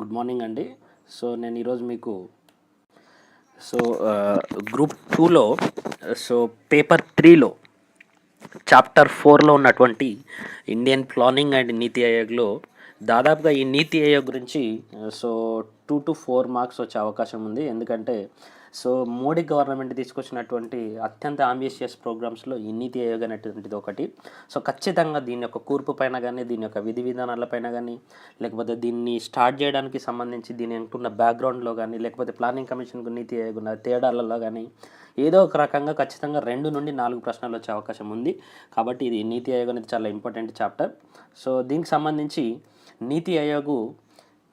Good morning అండి. So నేను ఈరోజు మీకు సో గ్రూప్ టూలో సో పేపర్ త్రీలో చాప్టర్ ఫోర్లో ఉన్నటువంటి ఇండియన్ ప్లానింగ్ అండ్ నీతి ఆయోగ్లో దాదాపుగా ఈ నీతి ఆయోగ్ గురించి so two to four marks వచ్చే అవకాశం ఉంది. ఎందుకంటే సో మోడీ గవర్నమెంట్ తీసుకొచ్చినటువంటి అత్యంత ఆంబిషియస్ ప్రోగ్రామ్స్లో ఈ నీతి ఆయోగ్ అనేటువంటిది ఒకటి. సో ఖచ్చితంగా దీని యొక్క కూర్పు పైన కానీ దీని యొక్క విధి విధానాలపైన కానీ లేకపోతే దీన్ని స్టార్ట్ చేయడానికి సంబంధించి దీని ఉంటున్న బ్యాక్గ్రౌండ్లో కానీ లేకపోతే ప్లానింగ్ కమిషన్కు నీతి ఆయోగ్ ఉన్న తేడాలలో కానీ ఏదో ఒక రకంగా ఖచ్చితంగా రెండు నుండి నాలుగు ప్రశ్నలు వచ్చే అవకాశం ఉంది. కాబట్టి ఇది నీతి ఆయోగ్ అనేది చాలా ఇంపార్టెంట్ చాప్టర్ సో దీనికి సంబంధించి NITI Aayog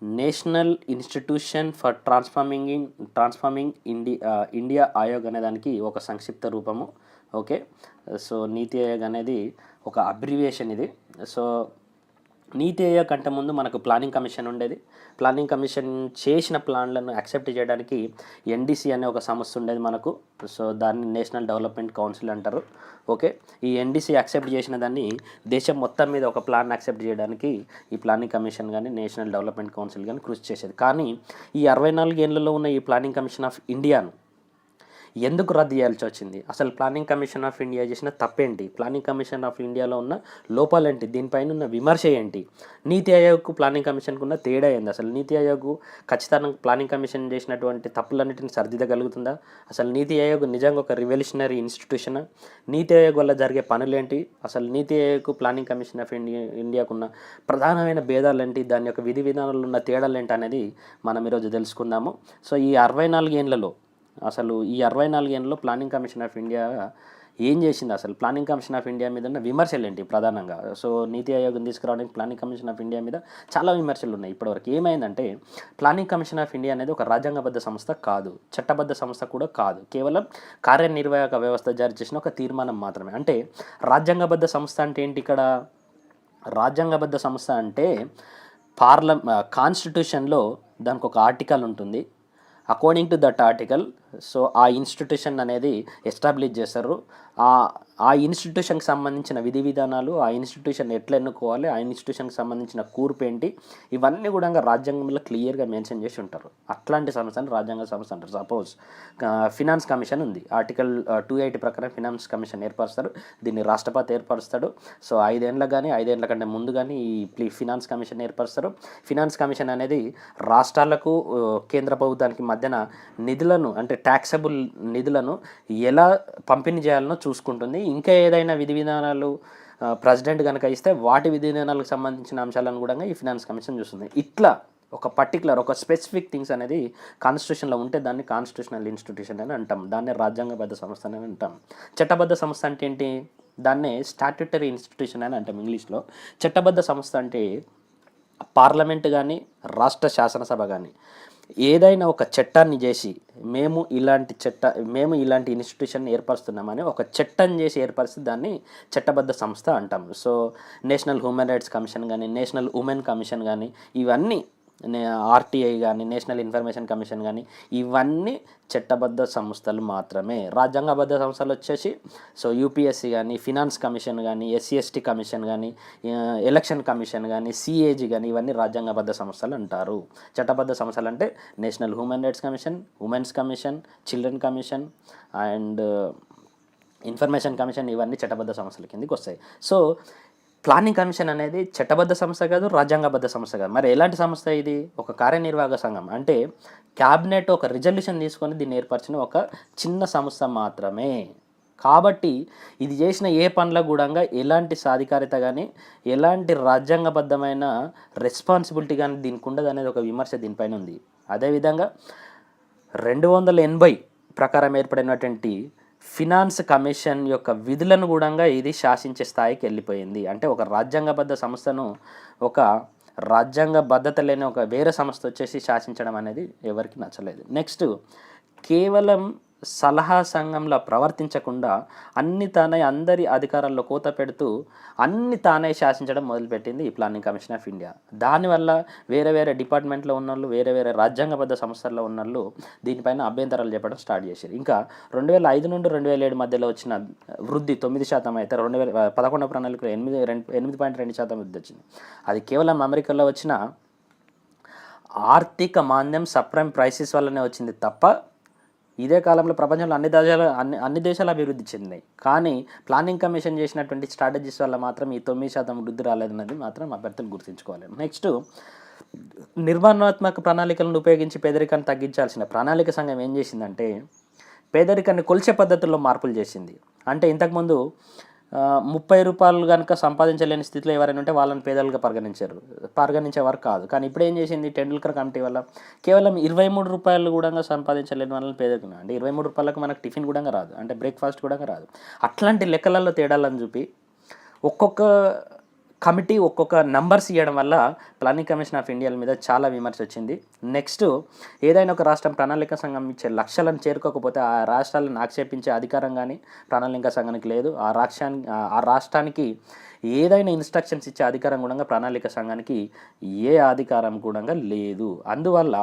national institution for transforming in transforming India India Aayog అనే దానికి ఒక సంక్షిప్త రూపము ఓకే? సో నీతి ఆయోగ్ అనేది ఒక అబ్రివియేషన్ ఇది. సో నీతి ఆయోగ్ కంటే ముందు మనకు ప్లానింగ్ కమిషన్ ఉండేది. ప్లానింగ్ కమిషన్ చేసిన ప్లాన్లను యాక్సెప్ట్ చేయడానికి ఎన్డీసీ అనే ఒక సంస్థ ఉండేది మనకు. సో దాన్ని నేషనల్ డెవలప్మెంట్ కౌన్సిల్ అంటారు. ఓకే? ఈ ఎన్డీసీ యాక్సెప్ట్ చేసిన దాన్ని దేశం మొత్తం మీద ఒక ప్లాన్ యాక్సెప్ట్ చేయడానికి ఈ ప్లానింగ్ కమిషన్ కానీ నేషనల్ డెవలప్మెంట్ కౌన్సిల్ కానీ కృషి చేసేది. కానీ ఈ అరవై నాలుగు ఉన్న ఈ ప్లానింగ్ కమిషన్ ఆఫ్ ఇండియాను ఎందుకు రద్దు చేయాల్సి వచ్చింది? అసలు ప్లానింగ్ కమిషన్ ఆఫ్ ఇండియా చేసిన తప్పేంటి? ప్లానింగ్ కమిషన్ ఆఫ్ ఇండియాలో ఉన్న లోపాలేంటి? దీనిపైన ఉన్న విమర్శ ఏంటి? నీతి ఆయోగ్కు ప్లానింగ్ కమిషన్కు ఉన్న తేడా ఏంది? అసలు నీతి ఆయోగ్ ఖచ్చితంగా ప్లానింగ్ కమిషన్ చేసినటువంటి తప్పులన్నింటిని సరిదిద్దగలుగుతుందా? అసలు నీతి ఆయోగ్ నిజంగా ఒక రివల్యూషనరీ ఇన్స్టిట్యూషన్ నీతి ఆయోగ్ వల్ల జరిగే పనులేంటి? అసలు NITI Aayog planning commission of India ఇండియాకున్న ప్రధానమైన భేదాలు ఏంటి దాని యొక్క విధి విధానాలు ఉన్న తేడాలు ఏంటి అనేది మనం ఈరోజు తెలుసుకుందాము. సో ఈ అరవై నాలుగు ఏళ్ళలో అసలు ఈ అరవై నాలుగేళ్ళలో ప్లానింగ్ కమిషన్ ఆఫ్ ఇండియా ఏం చేసింది అసలు? ప్లానింగ్ కమిషన్ ఆఫ్ ఇండియా మీద ఉన్న విమర్శలు ఏంటి ప్రధానంగా? సో నీతి ఆయోగం తీసుకురావడానికి ప్లానింగ్ కమిషన్ ఆఫ్ ఇండియా మీద చాలా విమర్శలు ఉన్నాయి ఇప్పటివరకు. ఏమైందంటే ప్లానింగ్ కమిషన్ ఆఫ్ ఇండియా అనేది ఒక రాజ్యాంగబద్ధ సంస్థ కాదు. చట్టబద్ధ సంస్థ కూడా కాదు. కేవలం కార్యనిర్వాహక వ్యవస్థ జారీ చేసిన ఒక తీర్మానం మాత్రమే. అంటే రాజ్యాంగబద్ధ సంస్థ అంటే ఏంటి ఇక్కడ? రాజ్యాంగబద్ధ సంస్థ అంటే పార్ల కాన్స్టిట్యూషన్లో దానికి ఒక ఆర్టికల్ ఉంటుంది. According to that article so ఆ ఇన్స్టిట్యూషన్ అనేది ఎస్టాబ్లిష్ చేస్తారు ఆ ఇన్స్టిట్యూషన్కి సంబంధించిన విధి విధానాలు ఆ ఇన్స్టిట్యూషన్ ఎట్లా ఎన్నుకోవాలి ఆ ఇన్స్టిట్యూషన్కి సంబంధించిన కూర్పు ఏంటి ఇవన్నీ కూడా రాజ్యాంగంలో క్లియర్గా మెన్షన్ చేసి ఉంటారు. అట్లాంటి సంస్థని రాజ్యాంగ సంస్థ అంటారు. సపోజ్ ఫినాన్స్ కమిషన్ ఉంది. ఆర్టికల్ టూ ఎయిటీ ప్రకారం ఫినాన్స్ కమిషన్ ఏర్పరుస్తారు. దీన్ని రాష్ట్రపతి ఏర్పరుస్తాడు. సో ఐదేళ్ళకి కానీ ఐదేళ్ళ కంటే ముందు కానీ ఈ ఫినాన్స్ కమిషన్ ఏర్పరుస్తారు. ఫినాన్స్ కమిషన్ అనేది రాష్ట్రాలకు కేంద్ర ప్రభుత్వానికి మధ్యన నిధులను అంటే ట్యాక్సబుల్ నిధులను ఎలా పంపిణీ చేయాలనో చూసుకుంటుంది. ఇంకా ఏదైనా విధి విధానాలు ప్రెసిడెంట్ కనుక ఇస్తే వాటి విధి విధానాలకు సంబంధించిన అంశాలను కూడా ఈ ఫినాన్స్ కమిషన్ చూస్తుంది. ఇట్లా ఒక పర్టికులర్ ఒక స్పెసిఫిక్ థింగ్స్ అనేది కాన్స్టిట్యూషన్లో ఉంటే దాన్ని కాన్స్టిట్యూషనల్ ఇన్స్టిట్యూషన్ అని అంటాం. దాన్ని రాజ్యాంగబద్ధ సంస్థ అని అంటాం. చట్టబద్ధ సంస్థ అంటే ఏంటి? దాన్నే స్టాట్యుటరీ ఇన్స్టిట్యూషన్ అని అంటాం ఇంగ్లీష్లో చట్టబద్ధ సంస్థ అంటే పార్లమెంట్ కానీ రాష్ట్ర శాసనసభ కానీ ఏదైనా ఒక చట్టాన్ని చేసి మేము ఇలాంటి చట్ట మేము ఇలాంటి ఇన్స్టిట్యూషన్ ఏర్పరుస్తున్నామని ఒక చట్టం చేసి ఏర్పరిస్తే దాన్ని చట్టబద్ధ సంస్థ అంటాం. So national human rights commission కానీ నేషనల్ ఉమెన్ కమిషన్ కానీ ఇవన్నీ ఆర్టీఐ కానీ నేషనల్ ఇన్ఫర్మేషన్ కమిషన్ కానీ ఇవన్నీ చట్టబద్ధ సంస్థలు మాత్రమే. రాజ్యాంగబద్ధ సంస్థలు వచ్చేసి సో యూపీఎస్సీ కానీ ఫినాన్స్ కమిషన్ కానీ ఎస్సీ ఎస్టీ కమిషన్ కానీ ఎలక్షన్ కమిషన్ కానీ సిఏజీ కానీ ఇవన్నీ రాజ్యాంగబద్ధ సంస్థలు అంటారు. చట్టబద్ధ సంస్థలు అంటే national human rights commission women's commission children commission and information commission ఇవన్నీ చట్టబద్ధ సంస్థల కిందకి వస్తాయి. సో ప్లానింగ్ కమిషన్ అనేది చట్టబద్ధ సంస్థ కాదు రాజ్యాంగబద్ధ సంస్థ కాదు. మరి ఎలాంటి సంస్థ ఇది? ఒక కార్యనిర్వాహక సంఘం. అంటే క్యాబినెట్ ఒక రిజల్యూషన్ తీసుకొని దీన్ని ఏర్పరిచిన ఒక చిన్న సంస్థ మాత్రమే. కాబట్టి ఇది చేసిన ఏ పనుల కూడా ఎలాంటి సాధికారిత కానీ ఎలాంటి రాజ్యాంగబద్ధమైన రెస్పాన్సిబిలిటీ కానీ దీనికి ఉండదు అనేది ఒక విమర్శ దీనిపైన ఉంది. అదేవిధంగా రెండు వందల ఎనభై ప్రకారం ఏర్పడినటువంటి ఫినాన్స్ కమిషన్ యొక్క విధులను కూడా ఇది శాసించే స్థాయికి వెళ్ళిపోయింది. అంటే ఒక రాజ్యాంగబద్ధ సంస్థను ఒక రాజ్యాంగ భద్రత లేని ఒక వేరే సంస్థ వచ్చేసి శాసించడం అనేది ఎవరికి నచ్చలేదు. నెక్స్ట్ కేవలం సలహా సంఘంలో ప్రవర్తించకుండా అన్ని తానే అందరి అధికారాల్లో కోత పెడుతూ అన్ని తానే శాసించడం మొదలుపెట్టింది ఈ ప్లానింగ్ కమిషన్ ఆఫ్ ఇండియా. దానివల్ల వేరే వేరే డిపార్ట్మెంట్లో ఉన్న వాళ్ళు వేరే వేరే రాజ్యాంగబద్ధ సంస్థల్లో ఉన్న వాళ్ళు దీనిపైన అభ్యంతరాలు చెప్పడం స్టార్ట్ చేశారు. ఇంకా రెండు వేల ఐదు నుండి రెండు వేల ఏడు మధ్యలో వచ్చిన వృద్ధి తొమ్మిది శాతం అయితే రెండు వేల పదకొండవ ప్రణాళికలో ఎనిమిది రెండు ఎనిమిది పాయింట్ రెండు శాతం వృద్ధి వచ్చింది. అది కేవలం అమెరికాలో వచ్చిన ఆర్థిక మాంద్యం సప్రైమ్ ప్రైసెస్ వల్లనే వచ్చింది తప్ప ఇదే కాలంలో ప్రపంచంలో అన్ని దేశాలు అన్ని అన్ని దేశాలు అభివృద్ధి చెందినాయి. కానీ ప్లానింగ్ కమిషన్ చేసినటువంటి స్ట్రాటజీస్ వల్ల మాత్రం ఈ తొమ్మిది శాతం వృద్ధి రాలేదన్నది మాత్రం అభ్యర్థులు గుర్తుంచుకోవాలి. నెక్స్ట్ నిర్మాణాత్మక ప్రణాళికలను ఉపయోగించి పేదరికాన్ని తగ్గించాల్సిన ప్రణాళిక సంఘం ఏం చేసిందంటే పేదరికాన్ని కొలిచే పద్ధతుల్లో మార్పులు చేసింది. అంటే ఇంతకుముందు ముప్పై రూపాయలు కనుక సంపాదించలేని స్థితిలో ఎవరైనా ఉంటే వాళ్ళని పేదలుగా పరిగణించారు. పరిగణించేవారు కాదు. కానీ ఇప్పుడు ఏం చేసింది టెండూల్కర్ కమిటీ వల్ల? కేవలం ఇరవై మూడు రూపాయలు కూడా సంపాదించలేని వాళ్ళని పేదలు అంటే ఇరవై మూడు రూపాయలకు మనకు టిఫిన్ కూడా రాదు. అంటే బ్రేక్ఫాస్ట్ కూడా రాదు. అట్లాంటి లెక్కలలో తేడాలని చూపి ఒక్కొక్క కమిటీ ఒక్కొక్క నంబర్స్ ఇవ్వడం వల్ల ప్లానింగ్ కమిషన్ ఆఫ్ ఇండియా మీద చాలా విమర్శ వచ్చింది. నెక్స్ట్ ఏదైనా ఒక రాష్ట్రం ప్రణాళిక సంఘం ఇచ్చే లక్ష్యాలను చేరుకోకపోతే ఆ రాష్ట్రాలను ఆక్షేపించే అధికారం కానీ ప్రణాళిక సంఘానికి లేదు. ఆ రాష్ట్రానికి ఆ రాష్ట్రానికి ఏదైనా ఇన్స్ట్రక్షన్స్ ఇచ్చే అధికారం కూడా ప్రణాళిక సంఘానికి ఏ అధికారం కూడా లేదు. అందువల్ల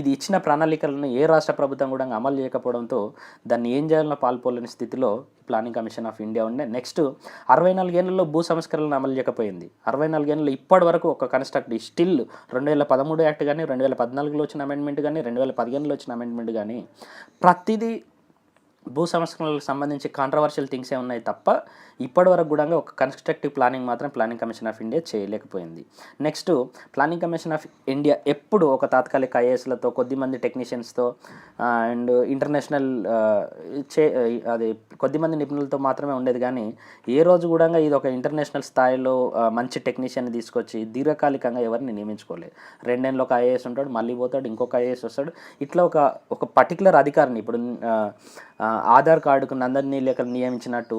ఇది ఇచ్చిన ప్రణాళికలను ఏ రాష్ట్ర ప్రభుత్వం కూడా అమలు చేయకపోవడంతో దాన్ని ఏం చేయాలన్న పాల్పోలేని స్థితిలో ప్లానింగ్ కమిషన్ ఆఫ్ ఇండియా ఉండే. నెక్స్ట్ అరవై నాలుగేళ్ళలో భూ సంస్కరణలను అమలు చేయకపోయింది. అరవై నాలుగేళ్ళలో ఇప్పటి వరకు ఒక కన్స్ట్రక్ట్ స్టిల్ రెండు వేల పదమూడు యాక్ట్ కానీ రెండు వేల పద్నాలుగులో వచ్చిన అమెండ్మెంట్ కానీ రెండు వేల పదిహేనులో వచ్చిన అమెండ్మెంట్ కానీ ప్రతిదీ భూ సంస్కరణలకు సంబంధించి కాంట్రవర్షియల్ థింగ్సే ఉన్నాయి తప్ప ఇప్పటివరకు కూడా ఒక కన్స్ట్రక్టివ్ ప్లానింగ్ మాత్రం ప్లానింగ్ కమిషన్ ఆఫ్ ఇండియా చేయలేకపోయింది. Next planning commission of India ఎప్పుడు ఒక తాత్కాలిక ఐఏఎస్లతో కొద్దిమంది టెక్నీషియన్స్తో అండ్ ఇంటర్నేషనల్ చే అది కొద్దిమంది నిపుణులతో మాత్రమే ఉండేది. కానీ ఏ రోజు కూడా ఇది ఒక ఇంటర్నేషనల్ స్థాయిలో మంచి టెక్నీషియన్ తీసుకొచ్చి దీర్ఘకాలికంగా ఎవరిని నియమించుకోలేదు. రెండేళ్ళు ఒక ఐఏఎస్ ఉంటాడు మళ్ళీ పోతాడు ఇంకొక ఐఏఎస్ వస్తాడు. ఇట్లా ఒక ఒక పర్టికులర్ అధికారిని ఇప్పుడు ఆధార్ కార్డుకు నందన్ లేఖలు నియమించినట్టు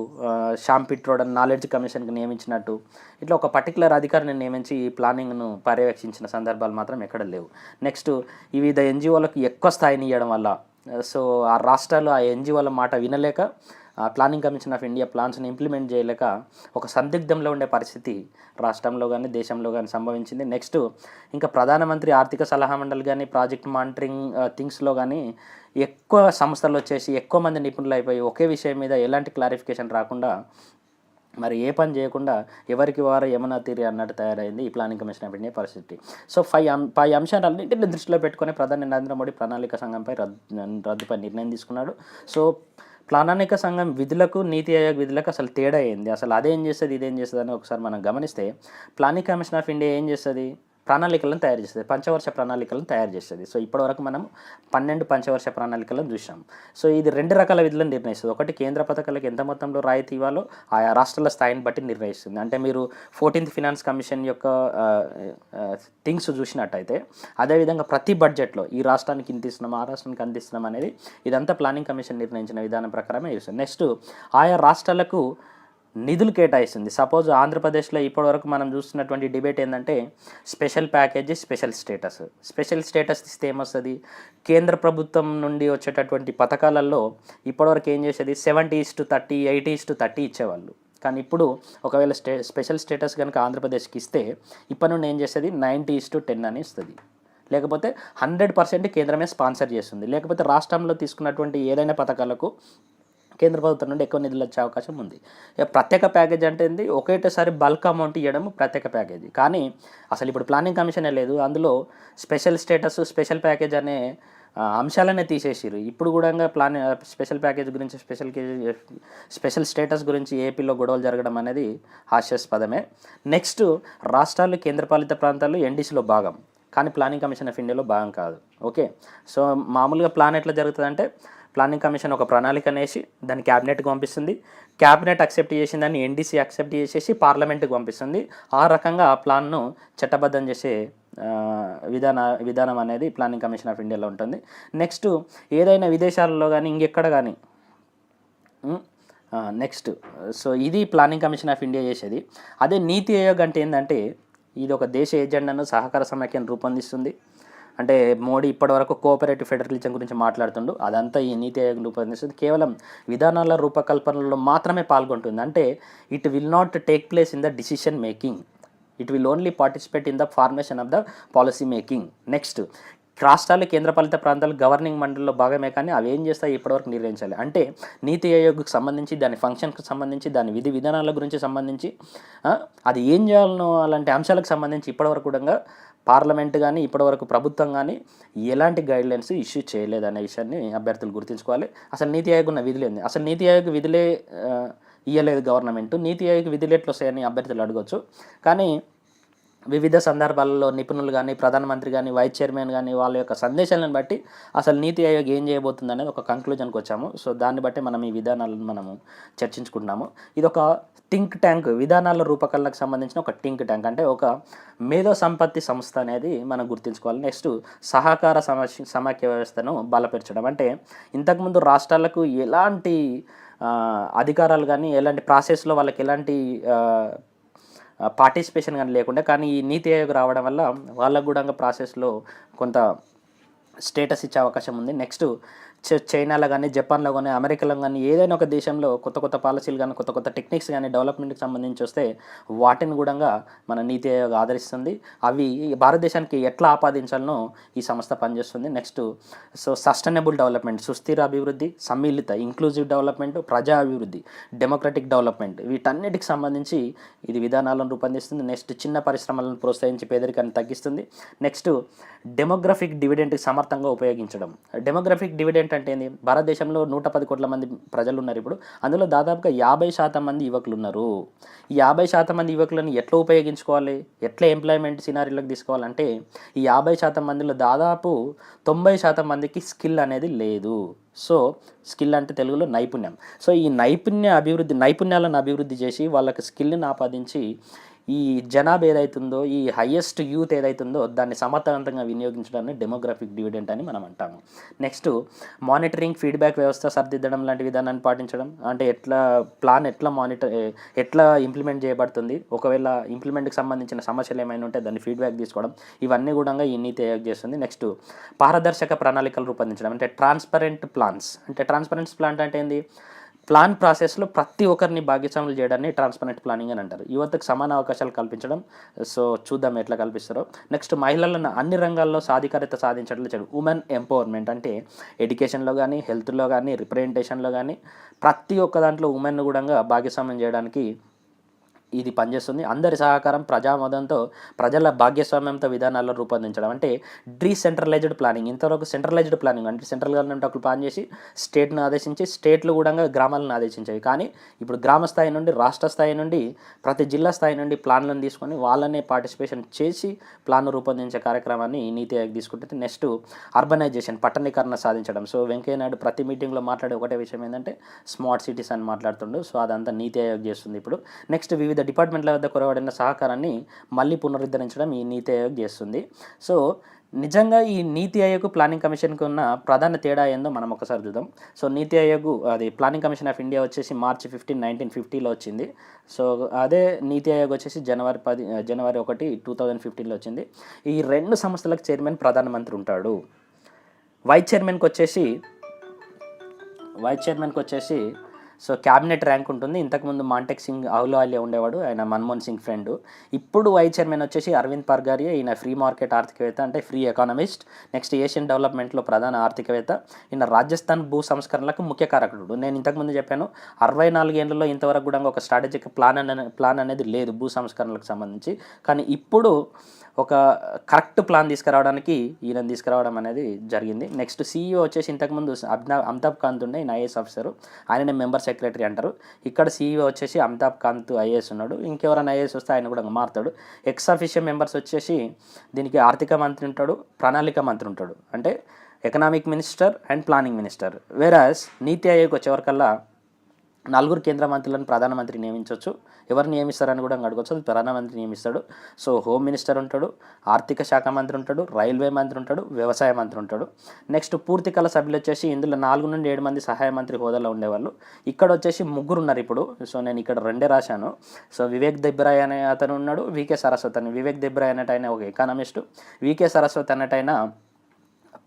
షాంపి పిట్రోడన్ నాలెడ్జ్ కమిషన్కి నియమించినట్టు ఇట్లా ఒక పర్టికులర్ అధికారిని నియమించి ఈ ప్లానింగ్ను పర్యవేక్షించిన సందర్భాలు మాత్రం ఎక్కడ లేవు. నెక్స్ట్ వివిధ ఎన్జిఓలకు ఎక్కువ స్థాయిని ఇవ్వడం వల్ల సో ఆ రాష్ట్రాలు ఆ ఎన్జిఓల మాట వినలేక ఆ ప్లానింగ్ కమిషన్ ఆఫ్ ఇండియా ప్లాన్స్ని ఇంప్లిమెంట్ చేయలేక ఒక సందిగ్ధంలో ఉండే పరిస్థితి రాష్ట్రంలో కానీ దేశంలో కానీ సంభవించింది. నెక్స్ట్ ఇంకా ప్రధానమంత్రి ఆర్థిక సలహా మండలి కానీ ప్రాజెక్ట్ మానిటరింగ్ థింగ్స్లో కానీ ఎక్కువ సంస్థలు వచ్చేసి ఎక్కువ మంది నిపుణులు అయిపోయి ఒకే విషయం మీద ఎలాంటి క్లారిఫికేషన్ రాకుండా మరి ఏ పని చేయకుండా ఎవరికి వారు యమునా తీరి అన్నట్టు తయారైంది ఈ ప్లానింగ్ కమిషన్ ఆఫ్ ఇండియా పరిస్థితి. సో ఫైవ్ అం పై అంశాలన్నింటిని దృష్టిలో పెట్టుకునే ప్రధాని నరేంద్ర మోడీ ప్రణాళిక సంఘంపై రద్దు రద్దుపై నిర్ణయం తీసుకున్నాడు. సో ప్రణాళిక సంఘం విధులకు నీతి ఆయోగ్ విధులకు అసలు తేడా ఏంది? అసలు అదేం చేస్తుంది ఇదేం చేస్తుంది అని ఒకసారి మనం గమనిస్తే ప్లానింగ్ కమిషన్ ఆఫ్ ఇండియా ఏం చేస్తుంది? ప్రణాళికలను తయారు చేస్తుంది. పంచవర్ష ప్రణాళికలను తయారు చేస్తుంది. సో ఇప్పటివరకు మనం పన్నెండు పంచవర్ష ప్రణాళికలను చూసాం సో ఇది రెండు రకాల విధులను నిర్ణయిస్తుంది. ఒకటి కేంద్ర పథకాలకు ఎంత మొత్తంలో రాయితీ ఇవ్వాలో ఆయా రాష్ట్రాల స్థాయిని బట్టి నిర్ణయిస్తుంది. అంటే మీరు ఫోర్టీన్త్ ఫినాన్స్ కమిషన్ యొక్క థింగ్స్ చూసినట్టయితే అదేవిధంగా ప్రతి బడ్జెట్లో ఈ రాష్ట్రానికి ఇంతిస్తున్నాం ఆ రాష్ట్రానికి అందిస్తున్నాం అనేది ఇదంతా ప్లానింగ్ కమిషన్ నిర్ణయించిన విధానం ప్రకారమే చూస్తుంది. నెక్స్ట్ ఆయా రాష్ట్రాలకు నిధులు కేటాయిస్తుంది. సపోజ్ ఆంధ్రప్రదేశ్లో ఇప్పటివరకు మనం చూస్తున్నటువంటి డిబేట్ ఏంటంటే special package special status. Special status ఇస్తే ఏమొస్తుంది? కేంద్ర ప్రభుత్వం నుండి వచ్చేటటువంటి పథకాలలో ఇప్పటివరకు ఏం చేసేది? Seventy is to thirty eighty is to thirty ఇచ్చేవాళ్ళు. కానీ ఇప్పుడు ఒకవేళ స్టే స్పెషల్ స్టేటస్ కనుక ఆంధ్రప్రదేశ్కి ఇస్తే ఇప్పటి నుండి ఏం చేసేది నైంటీ ఇస్ టు టెన్ అని ఇస్తుంది. లేకపోతే హండ్రెడ్ పర్సెంట్ కేంద్రమే స్పాన్సర్ చేస్తుంది. లేకపోతే రాష్ట్రంలో తీసుకున్నటువంటి ఏదైనా పథకాలకు కేంద్ర ప్రభుత్వం నుండి ఎక్కువ నిధులు వచ్చే అవకాశం ఉంది. ఇక ప్రత్యేక ప్యాకేజ్ అంటే ఏంది? ఒకేటేసారి బల్క్ అమౌంట్ ఇవ్వడం ప్రత్యేక ప్యాకేజీ. కానీ అసలు ఇప్పుడు ప్లానింగ్ కమిషనే లేదు. అందులో స్పెషల్ స్టేటస్ స్పెషల్ ప్యాకేజ్ అనే అంశాలనే తీసేసిరు ఇప్పుడు కూడా ప్లాన్ స్పెషల్ ప్యాకేజ్ గురించి స్పెషల్ స్పెషల్ స్టేటస్ గురించి ఏపీలో గొడవలు జరగడం అనేది హాస్యాస్పదమే. నెక్స్ట్ రాష్ట్రాలు కేంద్రపాలిత ప్రాంతాలు ఎన్డీసీలో భాగం. కానీ ప్లానింగ్ కమిషన్ ఆఫ్ ఇండియాలో భాగం కాదు. ఓకే? సో మామూలుగా ప్లాన్ ఎట్లా జరుగుతుందంటే ప్లానింగ్ కమిషన్ ఒక ప్రణాళిక అనేసి దాన్ని క్యాబినెట్కి పంపిస్తుంది. క్యాబినెట్ అక్సెప్ట్ చేసిన దాన్ని ఎన్డీసీ అక్సెప్ట్ చేసేసి పార్లమెంట్కి పంపిస్తుంది. ఆ రకంగా ఆ ప్లాన్ను చట్టబద్ధం చేసే విధాన విధానం అనేది ప్లానింగ్ కమిషన్ ఆఫ్ ఇండియాలో ఉంటుంది. నెక్స్ట్ ఏదైనా విదేశాలలో కానీ ఇంకెక్కడ కానీ నెక్స్ట్ సో ఇది ప్లానింగ్ కమిషన్ ఆఫ్ ఇండియా చేసేది. అదే నీతి ఆయోగ్ అంటే ఏంటంటే ఇది ఒక దేశ ఎజెండాను సహకార సమాఖ్యను రూపొందిస్తుంది. అంటే మోడీ ఇప్పటివరకు కోఆపరేటివ్ ఫెడరలిజం గురించి మాట్లాడుతుండు. అదంతా ఈ నీతి ఆయోగ్ రూపొందిస్తుంది కేవలం విధానాల రూపకల్పనలో మాత్రమే పాల్గొంటుంది. అంటే it will not take place in the decision making. It will only participate in the formation of the policy making. Next రాష్ట్రాలు కేంద్రపాలిత ప్రాంతాలు గవర్నింగ్ మండలిలో భాగమే కానీ అవి ఏం చేస్తాయి? ఇప్పటివరకు నిర్ణయించాలి. అంటే నీతి ఆయోగ్కి సంబంధించి దాని ఫంక్షన్కి సంబంధించి దాని విధి విధానాల గురించి సంబంధించి అది ఏం చేయాలనో అలాంటి అంశాలకు సంబంధించి ఇప్పటివరకు కూడా పార్లమెంట్ కానీ ఇప్పటివరకు ప్రభుత్వం కానీ ఎలాంటి గైడ్లైన్స్ ఇష్యూ చేయలేదనే విషయాన్ని అభ్యర్థులు గుర్తుంచుకోవాలి. అసలు నీతి ఆయోగ్ ఉన్న విధులు ఏంది? అసలు నీతి ఆయోగ్ విధులే ఇయ్యలేదు గవర్నమెంట్. నీతి ఆయోగ్ విధులు ఎట్లు వస్తాయని అభ్యర్థులు అడగవచ్చు కానీ వివిధ సందర్భాలలో నిపుణులు కానీ ప్రధానమంత్రి కానీ వైస్ చైర్మన్ కానీ వాళ్ళ యొక్క సందేశాలను బట్టి అసలు నీతి ఆయోగ్ ఏం చేయబోతుంది అనేది ఒక కంక్లూజన్కి వచ్చాము. సో దాన్ని బట్టి మనం ఈ విధానాలను మనము చర్చించుకుంటున్నాము. ఇది ఒక థింక్ ట్యాంక్ విధానాల రూపకల్లకు సంబంధించిన ఒక థింక్ ట్యాంక్. అంటే ఒక మేధో సంపత్తి సంస్థ అనేది మనం గుర్తుంచుకోవాలి. నెక్స్ట్ సహకార సమస్య సమాఖ్య వ్యవస్థను బలపరచడం. అంటే ఇంతకుముందు రాష్ట్రాలకు ఎలాంటి అధికారాలు కానీ ఎలాంటి ప్రాసెస్లో వాళ్ళకి ఎలాంటి పార్టిసిపేషన్ కానీ లేకుండా కానీ ఈ నీతి ఆయోగ్ రావడం వల్ల వాళ్ళకు కూడా ప్రాసెస్లో కొంత స్టేటస్ ఇచ్చే అవకాశం ఉంది. నెక్స్ట్ చైనాలో కానీ జపాన్లో కానీ అమెరికాలో కానీ ఏదైనా ఒక దేశంలో కొత్త కొత్త పాలసీలు కానీ కొత్త కొత్త టెక్నిక్స్ కానీ డెవలప్మెంట్కి సంబంధించి వస్తే వాటిని కూడా మన నీతి ఆయోగ్ ఆదరిస్తుంది. అవి భారతదేశానికి ఎట్లా ఆపాదించాలనో ఈ సంస్థ పనిచేస్తుంది. నెక్స్ట్ సో సస్టైనబుల్ డెవలప్మెంట్ సుస్థిర అభివృద్ధి సమ్మిళిత ఇంక్లూజివ్ డెవలప్మెంట్ ప్రజా అభివృద్ధి డెమోక్రటిక్ డెవలప్మెంట్ వీటన్నిటికి సంబంధించి ఇది విధానాలను రూపొందిస్తుంది. నెక్స్ట్ చిన్న పరిశ్రమలను ప్రోత్సహించి పేదరికాన్ని తగ్గిస్తుంది. నెక్స్ట్ డెమోగ్రఫిక్ డివిడెంట్కి సమర్థంగా ఉపయోగించడం. డెమోగ్రఫిక్ డివిడెంట్ ఏంటంటే ఏంది భారతదేశంలో నూట పది కోట్ల మంది ప్రజలు ఉన్నారు ఇప్పుడు. అందులో దాదాపుగా యాభై శాతం మంది యువకులు ఉన్నారు ఈ యాభై శాతం మంది యువకులను ఎట్లా ఉపయోగించుకోవాలి? ఎట్లా ఎంప్లాయ్మెంట్ సినారీలోకి తీసుకోవాలంటే ఈ యాభై శాతం మందిలో దాదాపు తొంభై శాతం మందికి స్కిల్ అనేది లేదు. సో స్కిల్ అంటే తెలుగులో నైపుణ్యం. సో ఈ నైపుణ్య అభివృద్ధి నైపుణ్యాలను అభివృద్ధి చేసి వాళ్ళకి స్కిల్ని ఆపాదించి ఈ జనాభా ఏదైతుందో ఈ హయ్యెస్ట్ యూత్ ఏదైతుందో దాన్ని సమర్థవంతంగా వినియోగించడాన్ని డెమోగ్రఫిక్ డివిడెంట్ అని మనం అంటాము. నెక్స్ట్ మానిటరింగ్ ఫీడ్బ్యాక్ వ్యవస్థ సరిదిద్దడం లాంటి విధానాన్ని పాటించడం. అంటే ఎట్లా ప్లాన్ ఎట్లా మానిటర్ ఎట్లా ఇంప్లిమెంట్ చేయబడుతుంది. ఒకవేళ ఇంప్లిమెంట్కి సంబంధించిన సమస్యలు ఏమైనా ఉంటే దాన్ని ఫీడ్బ్యాక్ తీసుకోవడం. ఇవన్నీ కూడా ఈ నీతి ఆయోగ్ చేస్తుంది. నెక్స్ట్ పారదర్శక ప్రణాళికలు రూపొందించడం. అంటే ట్రాన్స్పరెంట్ ప్లాన్స్ అంటే ట్రాన్స్పరెంట్ ప్లాంట్ అంటే ఏంది? ప్లాన్ ప్రాసెస్లో ప్రతి ఒక్కరిని భాగ్యస్వాములు చేయడాన్ని ట్రాన్స్పరెంట్ ప్లానింగ్ అని అంటారు. యువతకు సమాన అవకాశాలు కల్పించడం సో చూద్దాం ఎట్లా కల్పిస్తారో. నెక్స్ట్ మహిళలను అన్ని రంగాల్లో సాధికారత సాధించడం ఉమెన్ ఎంపవర్మెంట్ అంటే ఎడ్యుకేషన్లో కానీ హెల్త్లో కానీ రిప్రజెంటేషన్లో కానీ ప్రతి ఒక్క దాంట్లో ఉమెన్ కూడా భాగస్వామ్యం చేయడానికి ఇది పనిచేస్తుంది. అందరి సహకారం ప్రజామోదంతో ప్రజల భాగ్యస్వామ్యంతో విధానాల్లో రూపొందించడం. అంటే డీసెంట్రలైజ్డ్ ప్లానింగ్. ఇంతవరకు సెంట్రలైజ్డ్ ప్లానింగ్. అంటే సెంట్రల్ గవర్నమెంట్ ఒకరు ప్లాన్ చేసి స్టేట్ను ఆదేశించి స్టేట్లు కూడా గ్రామాలను ఆదేశించాయి. కానీ ఇప్పుడు గ్రామ స్థాయి నుండి రాష్ట్ర స్థాయి నుండి ప్రతి జిల్లా స్థాయి నుండి ప్లాన్లను తీసుకొని వాళ్ళనే పార్టిసిపేషన్ చేసి ప్లాన్ రూపొందించే కార్యక్రమాన్ని ఈ నీతి ఆయోగ్ తీసుకుంటే నెక్స్ట్ అర్బనైజేషన్ పట్టణీకరణ సాధించడం. సో వెంకయ్య నాయుడు ప్రతి మీటింగ్లో మాట్లాడే ఒకటే విషయం ఏంటంటే స్మార్ట్ సిటీస్ అని మాట్లాడుతుండు. సో అదంతా నీతి ఆయోగ్ చేస్తుంది ఇప్పుడు. నెక్స్ట్ వివిధ డిపార్ట్మెంట్ల వద్ద కొరవడిన సహకారాన్ని మళ్ళీ పునరుద్ధరించడం ఈ నీతి ఆయోగ్ చేస్తుంది. సో నిజంగా ఈ నీతి ఆయోగ్ ప్లానింగ్ కమిషన్కి ఉన్న ప్రధాన తేడా ఏందో మనం ఒకసారి చూద్దాం. సో నీతి ఆయోగ్ అది ప్లానింగ్ కమిషన్ ఆఫ్ ఇండియా వచ్చేసి మార్చి ఫిఫ్టీన్ నైన్టీన్ ఫిఫ్టీలో వచ్చింది. సో అదే నీతి ఆయోగ్ వచ్చేసి జనవరి పది జనవరి ఒకటి టూ థౌజండ్ ఫిఫ్టీన్లో వచ్చింది. ఈ రెండు సంస్థలకు చైర్మన్ ప్రధానమంత్రి ఉంటాడు. వైస్ చైర్మన్కి వచ్చేసి వైస్ చైర్మన్కి వచ్చేసి సో క్యాబినెట్ ర్యాంక్ ఉంటుంది. ఇంతకుముందు మాంటెక్ సింగ్ అవులాలియా ఉండేవాడు. ఆయన మన్మోహన్ సింగ్ ఫ్రెండ్ ఇప్పుడు వైస్ చైర్మన్ వచ్చేసి అరవింద్ పర్గారియా. ఈయన ఫ్రీ మార్కెట్ ఆర్థికవేత్త అంటే ఫ్రీ ఎకానమిస్ట్ నెక్స్ట్ ఏషియన్ డెవలప్మెంట్లో ప్రధాన ఆర్థికవేత్త. ఈయన రాజస్థాన్ భూ సంస్కరణలకు ముఖ్య కారకుడు. నేను ఇంతకుముందు చెప్పాను అరవై నాలుగేళ్ళలో ఇంతవరకు కూడా ఒక స్ట్రాటజిక్ ప్లాన్ అనే ప్లాన్ అనేది లేదు భూ సంస్కరణలకు సంబంధించి. కానీ ఇప్పుడు ఒక కరెక్ట్ ప్లాన్ తీసుకురావడానికి ఈయన తీసుకురావడం అనేది జరిగింది. నెక్స్ట్ సీఈఓ వచ్చేసి ఇంతకుముందు అబ్నా అమితాబ్ కాంత్ ఉండే ఈయన ఐఏఎస్ ఆఫీసర్. ఆయననే మెంబర్ సెక్రటరీ అంటారు. ఇక్కడ సీఈఓ వచ్చేసి అమితాబ్ కాంత్ ఐఏఎస్ ఉన్నాడు. ఇంకెవరైనా ఐఏఎస్ వస్తే ఆయన కూడా మారుతాడు. ఎక్స్ ఆఫీషియల్ మెంబర్స్ వచ్చేసి దీనికి ఆర్థిక మంత్రి ఉంటాడు ప్రణాళిక మంత్రి ఉంటాడు. అంటే economic minister and planning minister వేరాస్ NITI Aayog వచ్చేవరకల్లా నలుగురు కేంద్ర మంత్రులను ప్రధానమంత్రి నియమించవచ్చు. ఎవరు నియమిస్తారని కూడా అడగవచ్చు అది ప్రధానమంత్రి నియమిస్తాడు. సో హోమ్ మినిస్టర్ ఉంటాడు ఆర్థిక శాఖ మంత్రి ఉంటాడు రైల్వే మంత్రి ఉంటాడు వ్యవసాయ మంత్రి ఉంటాడు. నెక్స్ట్ పూర్తి కళ సభ్యులు వచ్చేసి ఇందులో నాలుగు నుండి ఏడు మంది సహాయ మంత్రి హోదాలో ఉండేవాళ్ళు. ఇక్కడ వచ్చేసి ముగ్గురు ఉన్నారు ఇప్పుడు. సో నేను ఇక్కడ రెండే రాశాను. సో వివేక్ దిబ్రాయ్ అనే అతను ఉన్నాడు వికే సరస్వతి అని. వివేక్ దెబ్రాయ్ అనేటైన ఒక ఎకానమిస్టు. వికే సరస్వతి అన్నట్టు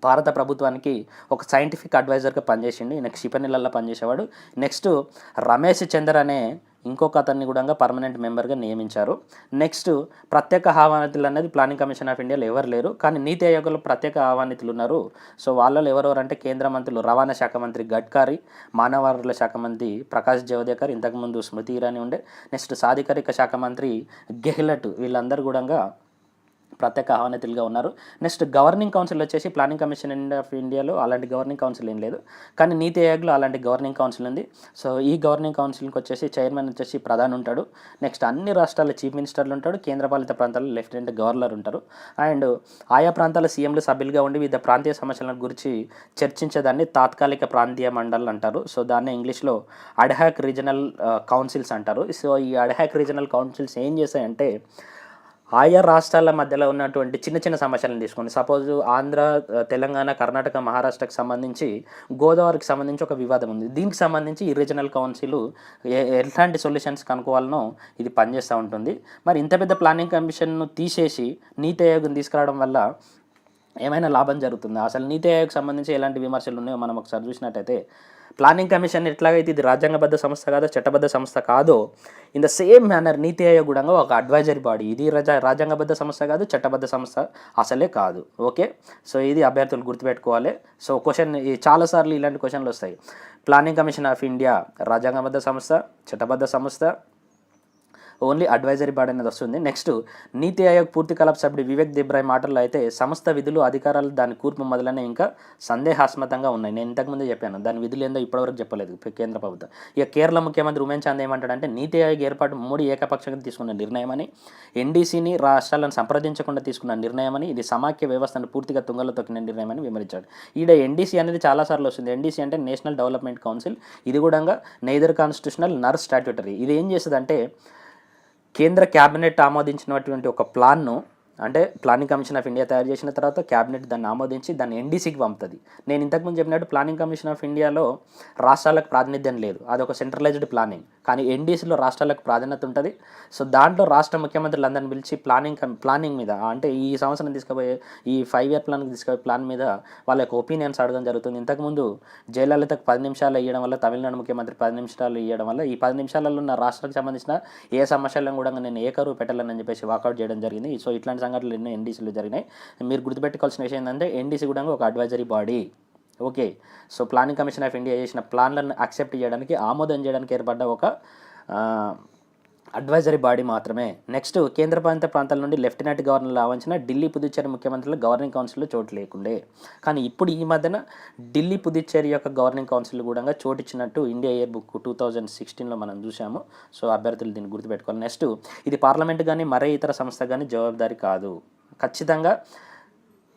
భారత ప్రభుత్వానికి ఒక సైంటిఫిక్ అడ్వైజర్గా పనిచేసిండు. ఈయన క్షిపణిలలో పనిచేసేవాడు. నెక్స్ట్ రమేష్ చందర్ అనే ఇంకొక అతన్ని కూడా పర్మనెంట్ మెంబర్గా నియమించారు. నెక్స్ట్ ప్రత్యేక ఆహ్వానితులు అనేది ప్లానింగ్ కమిషన్ ఆఫ్ ఇండియాలో ఎవరు లేరు. కానీ నీతి ఆయోగ్లో ప్రత్యేక ఆహ్వానితులు ఉన్నారు. సో వాళ్ళలో ఎవరెవరు అంటే కేంద్ర మంత్రులు రవాణా శాఖ మంత్రి గడ్కారీ మానవ వనరుల శాఖ మంత్రి ప్రకాష్ జవదేకర్ ఇంతకుముందు స్మృతి ఇరానీ ఉండే. నెక్స్ట్ సాధికారిక శాఖ మంత్రి గెహ్లట్ వీళ్ళందరూ కూడా ప్రత్యేక ఆహ్వానితులుగా ఉన్నారు. నెక్స్ట్ గవర్నింగ్ కౌన్సిల్ వచ్చేసి ప్లానింగ్ కమిషన్ ఆఫ్ ఇండియాలో అలాంటి గవర్నింగ్ కౌన్సిల్ ఏం లేదు. కానీ నీతి ఆయోగ్లో అలాంటి గవర్నింగ్ కౌన్సిల్ ఉంది. సో ఈ గవర్నింగ్ కౌన్సిల్కి వచ్చేసి చైర్మన్ వచ్చేసి ప్రధాని ఉంటాడు. నెక్స్ట్ అన్ని రాష్ట్రాల చీఫ్ మినిస్టర్లు ఉంటాడు కేంద్రపాలిత ప్రాంతాల్లో లెఫ్టినెంట్ గవర్నర్ ఉంటారు. అండ్ ఆయా ప్రాంతాల సీఎంలు సభ్యులుగా ఉండి వివిధ ప్రాంతీయ సమస్యల గురించి చర్చించేదాన్ని తాత్కాలిక ప్రాంతీయ మండలి అంటారు. సో దాన్ని ఇంగ్లీష్లో అడ్హాక్ రీజనల్ కౌన్సిల్స్ అంటారు. సో ఈ అడ్హాక్ రీజనల్ కౌన్సిల్స్ ఏం చేశాయంటే ఆయా రాష్ట్రాల మధ్యలో ఉన్నటువంటి చిన్న చిన్న సమస్యలను తీసుకోండి సపోజ్ ఆంధ్ర తెలంగాణ కర్ణాటక మహారాష్ట్రకు సంబంధించి గోదావరికి సంబంధించి ఒక వివాదం ఉంది. దీనికి సంబంధించి ఈ రీజనల్ కౌన్సిల్ ఎలాంటి ఎట్లాంటి సొల్యూషన్స్ కనుక్కోవాలనో ఇది పనిచేస్తూ ఉంటుంది. మరి ఇంత పెద్ద ప్లానింగ్ కమిషన్ను తీసేసి నీతి ఆయోగం తీసుకురావడం వల్ల ఏమైనా లాభం జరుగుతుందా? అసలు నీతి ఆయోగ్ సంబంధించి ఎలాంటి విమర్శలు ఉన్నాయో మనం ఒకసారి చూసినట్టయితే ప్లానింగ్ కమిషన్ ఎట్లాగైతే ఇది రాజ్యాంగబద్ధ సంస్థ కాదో చట్టబద్ధ సంస్థ కాదో ఇన్ ద సేమ్ మేనర్ నీతి ఆయోగ్ కూడా ఒక అడ్వైజరీ బాడీ ఇది రాజ్యాంగబద్ధ సంస్థ కాదు చట్టబద్ధ సంస్థ అసలే కాదు. ఓకే? సో ఇది అభ్యర్థులు గుర్తుపెట్టుకోవాలి. సో క్వశ్చన్ చాలాసార్లు ఇలాంటి క్వశ్చన్లు వస్తాయి. ప్లానింగ్ కమిషన్ ఆఫ్ ఇండియా రాజ్యాంగబద్ధ సంస్థ చట్టబద్ధ సంస్థ ఓన్లీ అడ్వైజరీ బాడీ అనేది వస్తుంది. నెక్స్ట్ నీతి ఆయోగ్ పూర్తి కలప సభ్యుడు వివేక్ దిబ్రాయ్ మాటల్లో అయితే సంస్థ విధులు అధికారాలు దాని కూర్పు మొదలైన ఇంకా సందేహాస్మతంగా ఉన్నాయి. నేను ఇంతకుముందే చెప్పాను దాని విధులు ఏందో ఇప్పటివరకు చెప్పలేదు కేంద్ర ప్రభుత్వం. ఇక కేరళ ముఖ్యమంత్రి ఉమేన్ చాంద్ ఏమంటాడంటే నీతి ఆయోగ్ ఏర్పాటు మూడు ఏకపక్షంగా తీసుకున్న నిర్ణయమని ఎన్డీసీని రాష్ట్రాలను సంప్రదించకుండా తీసుకున్న నిర్ణయమని ఇది సమాఖ్య వ్యవస్థను పూర్తిగా తుంగలో తొక్కిన నిర్ణయమని వివరించాడు. ఈడ ఎన్డీసీ అనేది చాలాసార్లు వస్తుంది. ఎన్డీసీ అంటే నేషనల్ డెవలప్మెంట్ కౌన్సిల్. ఇది కూడా నైదర్ కాన్స్టిట్యూషనల్ నర్ స్టాట్యూటరీ. ఇది ఏం చేస్తుందంటే కేంద్ర క్యాబినెట్ ఆమోదించినటువంటి ఒక ప్లాన్ను అంటే ప్లానింగ్ కమిషన్ ఆఫ్ ఇండియా తయారు చేసిన తర్వాత క్యాబినెట్ దాన్ని ఆమోదించి దాన్ని ఎన్డీసీకి పంపుతుంది. నేను ఇంతకుముందు చెప్పినట్టు ప్లానింగ్ కమిషన్ ఆఫ్ ఇండియాలో రాష్ట్రాలకు ప్రాతినిధ్యం లేదు. అది ఒక సెంట్రలైజ్డ్ ప్లానింగ్ కానీ ఎన్డీసీలో రాష్ట్రాలకు ప్రాధాన్యత ఉంటుంది. సో దాంట్లో రాష్ట్ర ముఖ్యమంత్రులు అందరిని పిలిచి ప్లానింగ్ ప్లానింగ్ మీద అంటే ఈ సంవత్సరం తీసుకుపోయే ఈ ఫైవ్ ఇయర్ ప్లాన్ తీసుకుపోయే ప్లాన్ మీద వాళ్ళ యొక్క ఒపీనియన్స్ అడగడం జరుగుతుంది. ఇంతకుముందు జయలలితకు పది నిమిషాలు ఇవ్వడం వల్ల తమిళనాడు ముఖ్యమంత్రి పది నిమిషాలు ఇవ్వడం వల్ల ఈ పది నిమిషాలలో ఉన్న రాష్ట్రానికి సంబంధించిన ఏ సమస్యలను కూడా నేను ఏకరువు పెట్టాలని చెప్పేసి వాకౌట్ చేయడం జరిగింది. సో ఇట్లాంటి సంఘటనలు ఎన్నో ఎన్డీసీలు జరిగినాయి. మీరు గుర్తుపెట్టుకోవాల్సిన విషయం ఏంటంటే ఎన్డీసీ కూడా ఒక advisory body okay so planning commission of India చేసిన ప్లాన్లను యాక్సెప్ట్ చేయడానికి ఆమోదం చేయడానికి ఏర్పడ్డ ఒక అడ్వైజరీ బాడీ మాత్రమే. నెక్స్ట్ కేంద్రపాలిత ప్రాంతాల నుండి లెఫ్టినెంట్ గవర్నర్ ఆవంచిన ఢిల్లీ పుదుచ్చేరి ముఖ్యమంత్రులు గవర్నింగ్ కౌన్సిల్లో చోటు లేకుండే. కానీ ఇప్పుడు ఈ మధ్యన ఢిల్లీ పుదుచ్చేరి యొక్క గవర్నింగ్ కౌన్సిల్ కూడా చోటు ఇచ్చినట్టు India year book two thousand సిక్స్టీన్లో మనం చూసాము సో అభ్యర్థులు దీన్ని గుర్తుపెట్టుకోవాలి. నెక్స్ట్ ఇది పార్లమెంట్ కానీ మరే ఇతర సంస్థ కానీ జవాబుదారి కాదు. ఖచ్చితంగా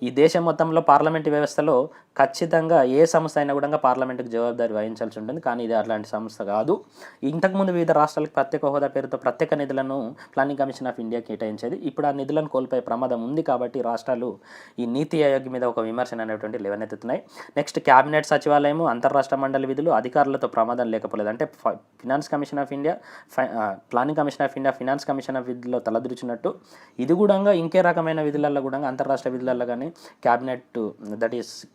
ఈ దేశం మొత్తంలో పార్లమెంటు వ్యవస్థలో ఖచ్చితంగా ఏ సంస్థ అయినా కూడా పార్లమెంటుకు జవాబుదారి వహించాల్సి ఉంటుంది. కానీ ఇది అలాంటి సంస్థ కాదు. ఇంతకుముందు వివిధ రాష్ట్రాలకు ప్రత్యేక హోదా పేరుతో ప్రత్యేక నిధులను ప్లానింగ్ కమిషన్ ఆఫ్ ఇండియా కేటాయించేది. ఇప్పుడు ఆ నిధులను కోల్పోయే ప్రమాదం ఉంది కాబట్టి రాష్ట్రాలు ఈ నీతి ఆయోగ్ మీద ఒక విమర్శన అనేటువంటి లేవనెత్తుతున్నాయి. నెక్స్ట్ క్యాబినెట్ సచివాలయం అంతర్రాష్ట్ర మండలి విధులు అధికారులతో ప్రమాదం లేకపోలేదు. అంటే ఫ- finance commission of India phi- planning commission of India finance commission of విధుల్లో తలదూర్చినట్టు ఇది కూడా ఇంకే రకమైన విధులలో కూడా అంతర్రాష్ట్ర విధులలో కానీ క్యాబినెట్ దట్ ఈస్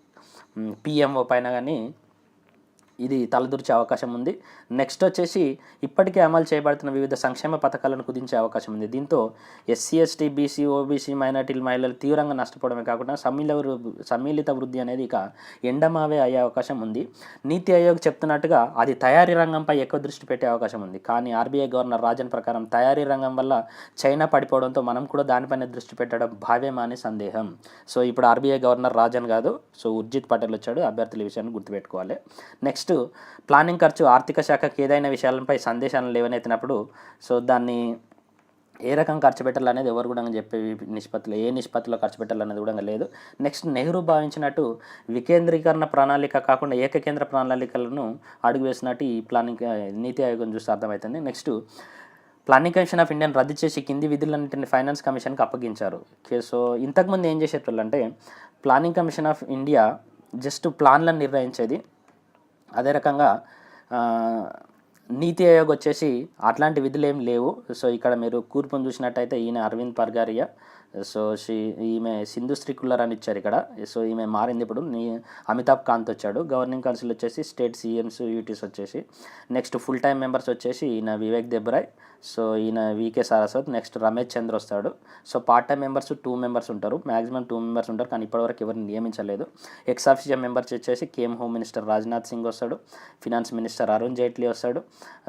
పిఎంఓ పైన కానీ ఇది తలదూర్చే అవకాశం ఉంది. నెక్స్ట్ వచ్చేసి ఇప్పటికే అమలు చేయబడుతున్న వివిధ సంక్షేమ పథకాలను కుదించే అవకాశం ఉంది. దీంతో ఎస్సీ ఎస్టీ బీసీ ఓబీసీ మైనార్టీల మహిళలు తీవ్రంగా నష్టపోవడమే కాకుండా సమ్మిళ సమ్మిళిత వృద్ధి అనేది ఇక ఎండమావే అయ్యే అవకాశం ఉంది. నీతి ఆయోగ్ చెప్తున్నట్టుగా అది తయారీ రంగంపై ఎక్కువ దృష్టి పెట్టే అవకాశం ఉంది. కానీ ఆర్బీఐ గవర్నర్ రాజన్ ప్రకారం తయారీ రంగం వల్ల చైనా పడిపోవడంతో మనం కూడా దానిపైన దృష్టి పెట్టడం భావ్యమా అని సందేహం. సో ఇప్పుడు ఆర్బీఐ గవర్నర్ రాజన్ కాదు. సో ఉర్జిత్ పటేల్ వచ్చాడు. అభ్యర్థుల విషయాన్ని గుర్తుపెట్టుకోవాలి. నెక్స్ట్ ప్లానింగ్ ఖర్చు ఆర్థిక శాఖకి ఏదైనా విషయాలపై సందేశాలను లేవనెత్తినప్పుడు సో దాన్ని ఏ రకం ఖర్చు పెట్టాలనేది ఎవరు కూడా చెప్పే నిష్పత్తిలో ఏ నిష్పత్తిలో ఖర్చు పెట్టాలనేది కూడా లేదు. నెక్స్ట్ నెహ్రూ భావించినట్టు వికేంద్రీకరణ ప్రణాళిక కాకుండా ఏకకేంద్ర ప్రణాళికలను అడుగు వేసినట్టు ఈ ప్లానింగ్ నీతి ఆయోగం చూస్తే అర్థమవుతుంది నెక్స్ట్ ప్లానింగ్ కమిషన్ ఆఫ్ ఇండియాని రద్దు చేసి కింది విధులన్నింటిని ఫైనాన్స్ కమిషన్కి అప్పగించారు. సో ఇంతకుముందు ఏం చేసేటోళ్ళు అంటే planning commission of India just ప్లాన్లను నిర్ణయించేది అదే రకంగా నీతి ఆయోగ్ వచ్చేసి అట్లాంటి విధులు ఏం లేవు. సో ఇక్కడ మీరు కూర్పును చూసినట్టయితే ఈయన అరవింద్ పర్గారియా. సో షీ ఈమె సింధు శ్రీకుల్లర్ అని ఇచ్చారు ఇక్కడ. సో ఈమె మారింది ఇప్పుడు. నీ అమితాబ్ కాంత్ వచ్చాడు. గవర్నింగ్ కౌన్సిల్ వచ్చేసి స్టేట్ సీఎంస్ యూటీస్ వచ్చేసి. నెక్స్ట్ ఫుల్ టైం మెంబర్స్ వచ్చేసి ఈయన వివేక్ దెబ్రాయ్ సో ఈయన వీకే సారస్వత్ నెక్స్ట్ రమేష్ చంద్ర వస్తాడు. So part time members two members ఉంటారు. మాక్సిమం టూ మెంబర్స్ ఉంటారు. కానీ ఇప్పటివరకు ఎవరిని నియమించలేదు. ఎక్స్ ఆఫీషియల్ మెంబర్స్ వచ్చేసి KM home minister Rajnath Singh వస్తాడు. ఫినాన్స్ మినిస్టర్ అరుణ్ జైట్లీ వస్తాడు.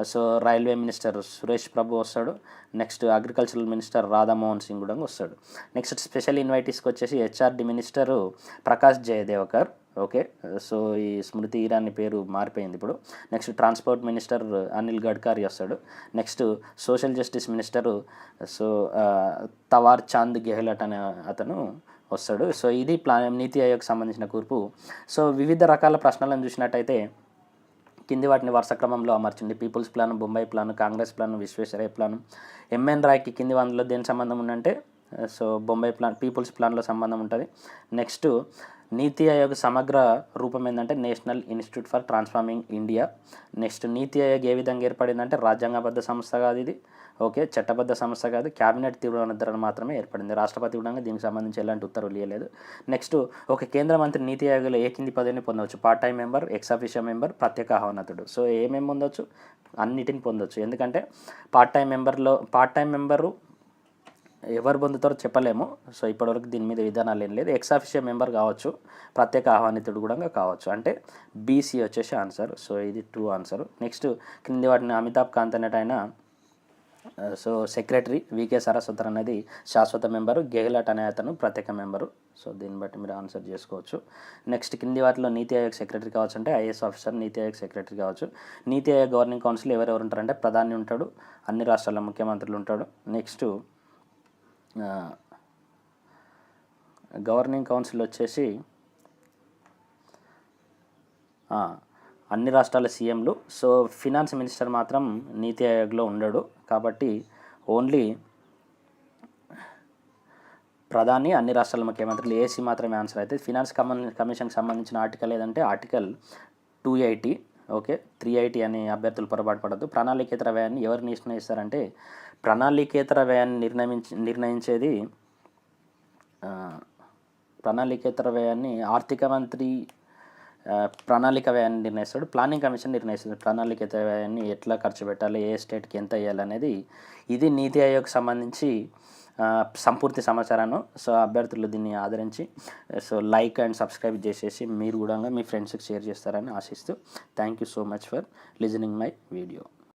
So railway minister Suresh Prabhu వస్తాడు. Next agricultural minister Radha Mohan Singh కూడా వస్తాడు. నెక్స్ట్ స్పెషల్ ఇన్వైటీస్కి వచ్చేసి HRD minister Prakash Javadekar. Okay so ఈ స్మృతి ఇరానీ పేరు మారిపోయింది ఇప్పుడు. Next transport minister Anil Gadkari వస్తాడు. Next social justice minister so Thawar Chand Gehlot అనే అతను వస్తాడు. సో ఇది ప్లా నీతి ఆయోగ్ సంబంధించిన కూర్పు. సో వివిధ రకాల ప్రశ్నలను చూసినట్టయితే కింది వాటిని వరుస క్రమంలో అమర్చింది. People's plan Bombay plan Congress plan Visvesvaraya plan. MN రాయ్కి కింది వందలో దేని సంబంధం ఉందంటే సో బొంబాయి ప్లాన్ పీపుల్స్ ప్లాన్లో సంబంధం ఉంటుంది. నెక్స్ట్ నీతి ఆయోగ్ సమగ్ర రూపం ఏంటంటే national institute for transforming India. Next NITI Aayog ఏ విధంగా ఏర్పడిందంటే రాజ్యాంగబద్ధ సంస్థ కాదు ఇది. ఓకే చట్టబద్ధ సంస్థ కాదు. క్యాబినెట్ తీర్మానం మాత్రమే ఏర్పడింది. రాష్ట్రపతి కూడా దీనికి సంబంధించి ఎలాంటి ఉత్తర్వులు ఇవ్వలేదు నెక్స్ట్ ఒక కేంద్ర మంత్రి నీతి ఆయోగ్లో ఏ కింది పదవిని పొందవచ్చు? Part time member ex member ప్రత్యేక ఆహ్వానతుడు. సో ఏమేమి పొందొచ్చు? అన్నిటిని పొందొచ్చు. ఎందుకంటే పార్ట్ టైం మెంబర్లో పార్ట్ టైం మెంబరు ఎవరు పొందుతారో చెప్పలేము. సో ఇప్పటివరకు దీని మీద విధానాలు ఏం లేదు. ఎక్స్ మెంబర్ కావచ్చు ప్రత్యేక ఆహ్వానితుడు కూడా కావచ్చు. అంటే బీసీ వచ్చేసి ఆన్సర్ సో ఇది ట్రూ ఆన్సర్ నెక్స్ట్ కింది వాటిని అమితాబ్ కాంత్ అనేట ఆయన సో సెక్రటరీ వికే సరస్వతర్ అనేది శాశ్వత మెంబరు గెహ్లాట్ అనే అతను ప్రత్యేక మెంబరు సో దీన్ని బట్టి మీరు ఆన్సర్ చేసుకోవచ్చు. నెక్స్ట్ కింది వాటిలో నీతి ఆయోగ్ సెక్రటరీ కావచ్చు అంటే ఐఏఎస్ ఆఫీసర్ నీతి ఆయోగ్ సెక్రటరీ కావచ్చు. నీతి ఆయోగ్ గవర్నింగ్ కౌన్సిల్ ఎవరెవరు ఉంటారంటే ప్రధాని ఉంటాడు అన్ని రాష్ట్రాల ముఖ్యమంత్రులు ఉంటాడు. నెక్స్ట్ గవర్నింగ్ కౌన్సిల్ వచ్చేసి అన్ని రాష్ట్రాల సీఎంలు. సో ఫినాన్స్ మినిస్టర్ మాత్రం నీతి ఆయోగ్లో ఉండడు. కాబట్టి ఓన్లీ ప్రధాని అన్ని రాష్ట్రాల ముఖ్యమంత్రులు ఏసీ మాత్రమే ఆన్సర్ అయితే. ఫినాన్స్ కమన్ కమిషన్కి సంబంధించిన ఆర్టికల్ ఏదంటే article two eighty okay? Three eighty అని అభ్యర్థులు పొరపాటు పడద్దు. ప్రణాళికేతర వ్యయాన్ని ఎవరు నిర్ణయిస్తారంటే ప్రణాళికేతర వ్యయాన్ని నిర్ణయించి నిర్ణయించేది ప్రణాళికేతర వ్యయాన్ని ఆర్థిక మంత్రి ప్రణాళిక వ్యయాన్ని నిర్ణయిస్తాడు ప్లానింగ్ కమిషన్ నిర్ణయిస్తుంది. ప్రణాళికేతర వ్యయాన్ని ఎట్లా ఖర్చు పెట్టాలి ఏ స్టేట్కి ఎంత వేయాలనేది ఇది నీతి ఆయోగ్ సంబంధించి సంపూర్తి సమాచారాన్ని సో అభ్యర్థులు దీన్ని ఆదరించి సో లైక్ అండ్ సబ్స్క్రైబ్ చేసేసి మీరు కూడా మీ ఫ్రెండ్స్కి షేర్ చేస్తారని ఆశిస్తూ thank you so much for listening my video.